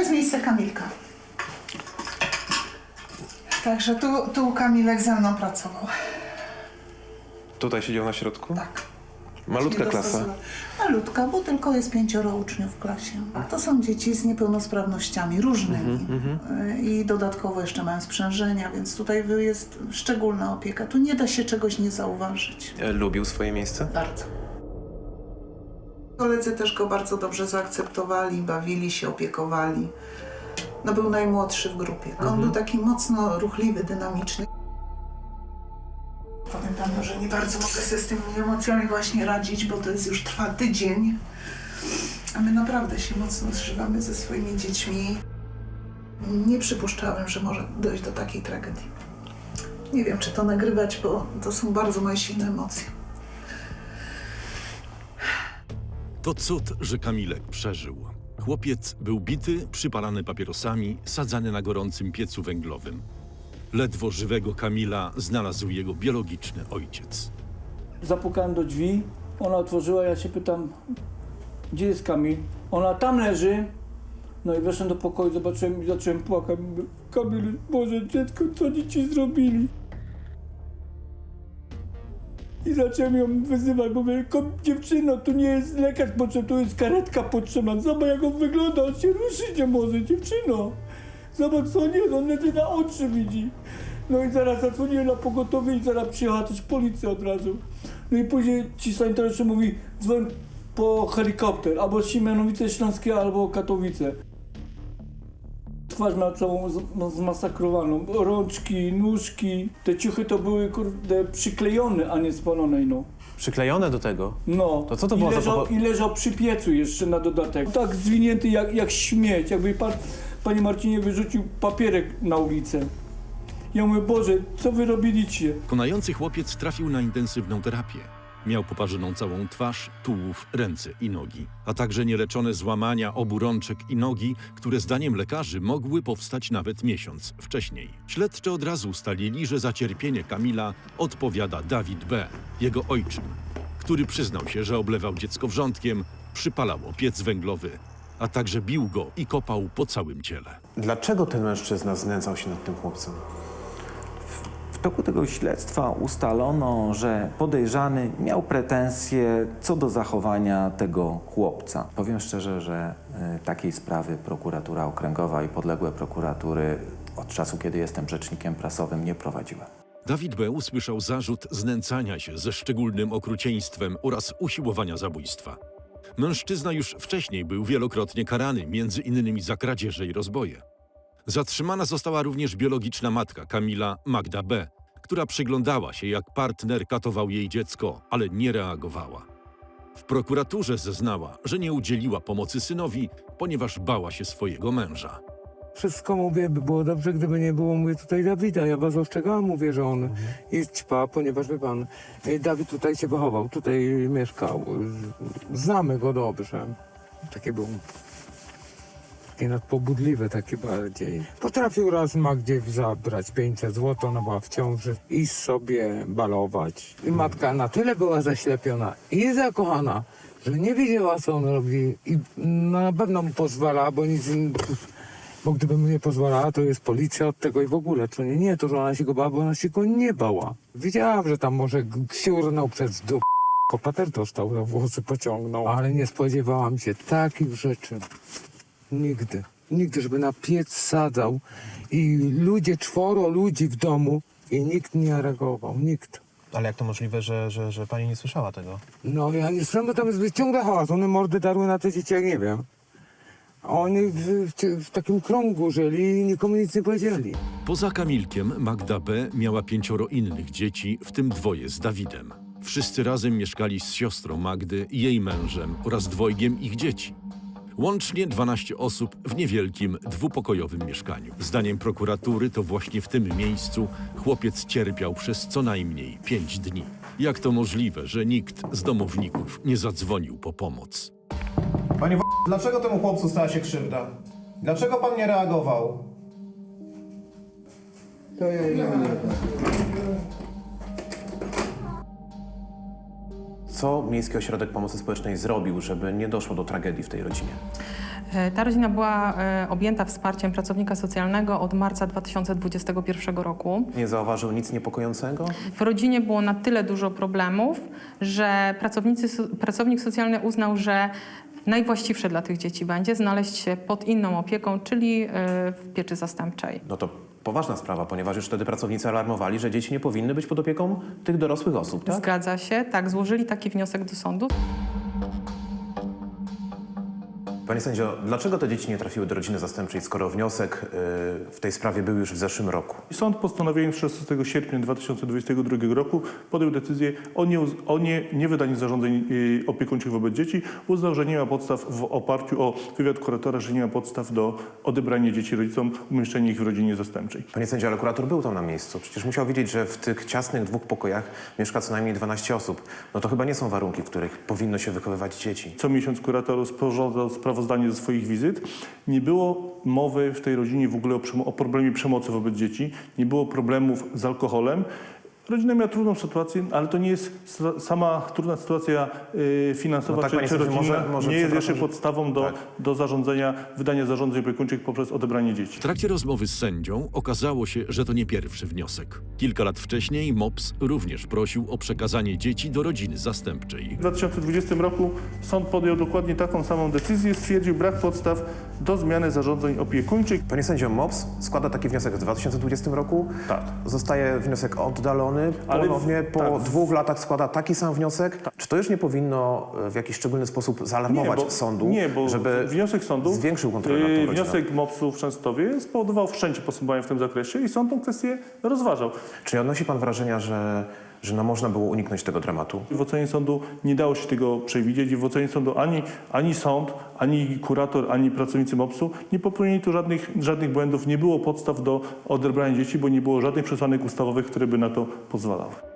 jest miejsce Kamilka. Także tu, tu Kamilek ze mną pracował. Tutaj siedział na środku? Tak. Malutka klasa. dostosowa- Malutka, bo tylko jest pięcioro uczniów w klasie. To są dzieci z niepełnosprawnościami różnymi Y, i dodatkowo jeszcze mają sprzężenia, więc tutaj jest szczególna opieka. Tu nie da się czegoś nie zauważyć. E, Lubił swoje miejsce? Bardzo. Koledzy też go bardzo dobrze zaakceptowali, bawili się, opiekowali. No był najmłodszy w grupie. On był taki mocno ruchliwy, dynamiczny. Powiem panu, że nie bardzo mogę sobie z tymi emocjami właśnie radzić, bo to jest już trwa tydzień. A my naprawdę się mocno zżywamy ze swoimi dziećmi. Nie przypuszczałem, że może dojść do takiej tragedii. Nie wiem, czy to nagrywać, bo to są bardzo moje silne emocje. To cud, że Kamilek przeżył. Chłopiec był bity, przypalany papierosami, sadzany na gorącym piecu węglowym. Ledwo żywego Kamila znalazł jego biologiczny ojciec. Zapukałem do drzwi, ona otworzyła, ja się pytam, gdzie jest Kamil? Ona tam leży. No i weszłem do pokoju, zobaczyłem i zacząłem płakać. Mówię, Kamil, Boże, dziecko, co oni ci zrobili? I zacząłem ją wyzywać, mówię, "Kom- dziewczyno, tu nie jest lekarz potrzebny, tu jest karetka potrzebna. Zobacz, jak on wygląda, on się ruszyć nie może, dziewczyno. Zobacz, co nie, on ledwie na oczy widzi. No i zaraz zadzwoniłem na pogotowie i zaraz przyjechała też policja od razu. No i później ci sanitariusze mówi, dzwoń po helikopter, albo Siemianowice Śląskie, albo Katowice. Twarz miała całą z- no, zmasakrowaną. Rączki, nóżki, te ciuchy to były kurde przyklejone, a nie spalone, no. Przyklejone do tego. No. To co to I było za leżał, powo- I leżał przy piecu jeszcze na dodatek. Tak zwinięty jak, jak śmieć, jakby pan, panie Marcinie wyrzucił papierek na ulicę. Ja mówię, Boże, co wy robiliście? Konający chłopiec trafił na intensywną terapię. Miał poparzoną całą twarz, tułów, ręce i nogi, a także nieleczone złamania obu rączek i nogi, które zdaniem lekarzy mogły powstać nawet miesiąc wcześniej. Śledczy od razu ustalili, że za cierpienie Kamila odpowiada Dawid B., jego ojczym, który przyznał się, że oblewał dziecko wrzątkiem, przypalał o piec węglowy, a także bił go i kopał po całym ciele. Dlaczego ten mężczyzna znęcał się nad tym chłopcem? W toku tego śledztwa ustalono, że podejrzany miał pretensje co do zachowania tego chłopca. Powiem szczerze, że y, takiej sprawy prokuratura okręgowa i podległe prokuratury od czasu, kiedy jestem rzecznikiem prasowym, nie prowadziły. Dawid B. usłyszał zarzut znęcania się ze szczególnym okrucieństwem oraz usiłowania zabójstwa. Mężczyzna już wcześniej był wielokrotnie karany, między innymi za kradzieże i rozboje. Zatrzymana została również biologiczna matka Kamila, Magda B., która przyglądała się, jak partner katował jej dziecko, ale nie reagowała. W prokuraturze zeznała, że nie udzieliła pomocy synowi, ponieważ bała się swojego męża. Wszystko mówię, by było dobrze, gdyby nie było, mówię tutaj Dawida. Ja was ostrzegałam, mówię, że on jest ćpa, ponieważ wie pan, e, Dawid tutaj się wychował, tutaj mieszkał. Znamy go dobrze. Taki był taki nadpobudliwy, taki bardziej. Potrafił raz Magdzie zabrać 500 zł, ona była w ciąży i sobie balować. I matka na tyle była zaślepiona i zakochana, że nie wiedziała, co on robi i na pewno mu pozwala, bo nic bo gdyby mu nie pozwalała, to jest policja od tego i w ogóle. To nie, nie to, że ona się go bała, bo ona się go nie bała. Wiedziałam, że tam może g- siurnął przez dup. Kopater dostał, za włosy pociągnął. Ale nie spodziewałam się takich rzeczy. Nigdy. Nigdy, żeby na piec sadzał i ludzie, czworo ludzi w domu i nikt nie reagował. Nikt. Ale jak to możliwe, że, że, że pani nie słyszała tego? No ja nie słyszałem, bo tam jest ciągle hałas. One mordy darły na te dzieci, jak nie wiem. A oni w, w, w takim krągu żyli i nikomu nic nie powiedzieli. Poza Kamilkiem Magda B. miała pięcioro innych dzieci, w tym dwoje z Dawidem. Wszyscy razem mieszkali z siostrą Magdy, jej mężem oraz dwojgiem ich dzieci. Łącznie 12 osób w niewielkim, dwupokojowym mieszkaniu. Zdaniem prokuratury to właśnie w tym miejscu chłopiec cierpiał przez co najmniej 5 dni. Jak to możliwe, że nikt z domowników nie zadzwonił po pomoc? Panie w... dlaczego temu chłopcu stała się krzywda? Dlaczego pan nie reagował? Co Miejski Ośrodek Pomocy Społecznej zrobił, żeby nie doszło do tragedii w tej rodzinie? E, Ta rodzina była e, objęta wsparciem pracownika socjalnego od marca 2021 roku. Nie zauważył nic niepokojącego? W rodzinie było na tyle dużo problemów, że pracownicy, pracownik socjalny uznał, że najwłaściwsze dla tych dzieci będzie znaleźć się pod inną opieką, czyli e, w pieczy zastępczej. No to poważna sprawa, ponieważ już wtedy pracownicy alarmowali, że dzieci nie powinny być pod opieką tych dorosłych osób, tak? Zgadza się, tak, złożyli taki wniosek do sądu. Panie sędzio, dlaczego te dzieci nie trafiły do rodziny zastępczej, skoro wniosek y, w tej sprawie był już w zeszłym roku? Sąd postanowieniem 16 sierpnia 2022 roku podjął decyzję o, nie, o nie, niewydaniu zarządzeń y, opiekuńczych wobec dzieci. Uznał, że nie ma podstaw w oparciu o wywiad kuratora, że nie ma podstaw do odebrania dzieci rodzicom, umieszczenia ich w rodzinie zastępczej. Panie sędzio, ale kurator był tam na miejscu. Przecież musiał wiedzieć, że w tych ciasnych dwóch pokojach mieszka co najmniej 12 osób. No to chyba nie są warunki, w których powinno się wychowywać dzieci. Co miesiąc kurator sporządzał sprawozdanie ze swoich wizyt. Nie było mowy w tej rodzinie w ogóle o, o problemie przemocy wobec dzieci. Nie było problemów z alkoholem. Rodzina miała trudną sytuację, ale to nie jest sa- sama trudna sytuacja y, finansowa No tak, czy, czy rodzinna. może- może nie jest jeszcze że- podstawą do, Tak. do zarządzenia, wydania zarządzeń opiekuńczych poprzez odebranie dzieci. W trakcie rozmowy z sędzią okazało się, że to nie pierwszy wniosek. Kilka lat wcześniej MOPS również prosił o przekazanie dzieci do rodziny zastępczej. W 2020 roku sąd podjął dokładnie taką samą decyzję, stwierdził brak podstaw do zmiany zarządzeń opiekuńczych. Panie sędzio, MOPS składa taki wniosek w 2020 roku. Tak. Zostaje wniosek oddalony. Ale Ponownie po tak. dwóch latach składa taki sam wniosek. Czy to już nie powinno e, w jakiś szczególny sposób zaalarmować bo, sądu, nie, bo żeby wniosek sądu, zwiększył kontrolę nad tą rodziną? Wniosek MOPS-u w Częstowie spowodował wszędzie postępowania w tym zakresie i sąd tę kwestię rozważał. Czy nie odnosi pan wrażenia, że, że no można było uniknąć tego dramatu? W ocenie sądu nie dało się tego przewidzieć i w ocenie sądu ani, ani sąd, ani kurator, ani pracownicy MOPS-u nie popełnili tu żadnych, żadnych błędów. Nie było podstaw do odebrania dzieci, bo nie było żadnych przesłanek ustawowych, które by na to pozwalały.